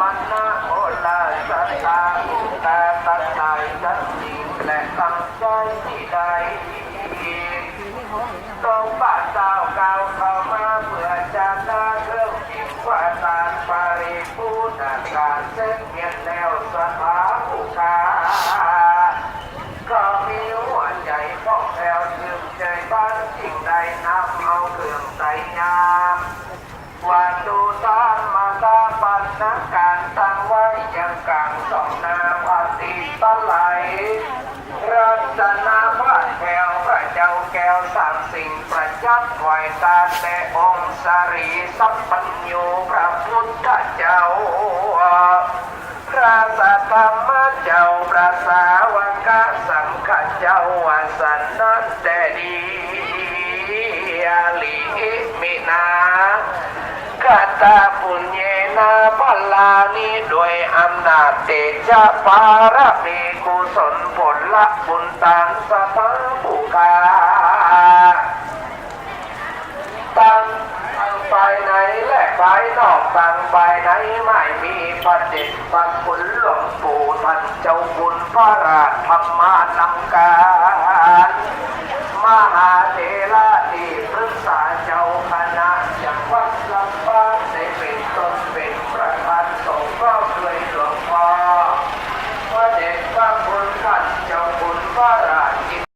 มันนะโอลาสัตตาแต่ตั้งใจทั้งจริงและตั้งใจที่ใดตรงบ้าเจ้าเก่าเข้ามาเพื่อจะได้เครื่องจิตว่าตานปาริปูนการเส้นเมียนแนวสถาผู้คาก็มีหัวใจป้องแผ่วชื่นใจบ้านสิ่งใดนำเอาเครื่องใส่ยามวันดูตานมาตาปั นักการตั้งไว้ยังกลางสองนาภาษีตะไหลรัตนาพระแก้วพระเจ้าแก้วสามสิ่งประยับไหวตาแต่องค์สรีสัพพัญญูพระพุทธเจ้าพระสัทธรรมเจ้าพระสาวกสังฆเจ้าวาสันนันแต่ดีอาลีมินาคาตาปุญเย นาพลานีด้วยอำนาจเตจาปารมีกุศลผลละบุญตานสตาบุคาตั้งตั้งไปไหนและไปนอกตั้งไปไหนไม่มีประเด็นปักคุณหลวงปู่ท่านเจ้าบุญพระราชธรรมานำกา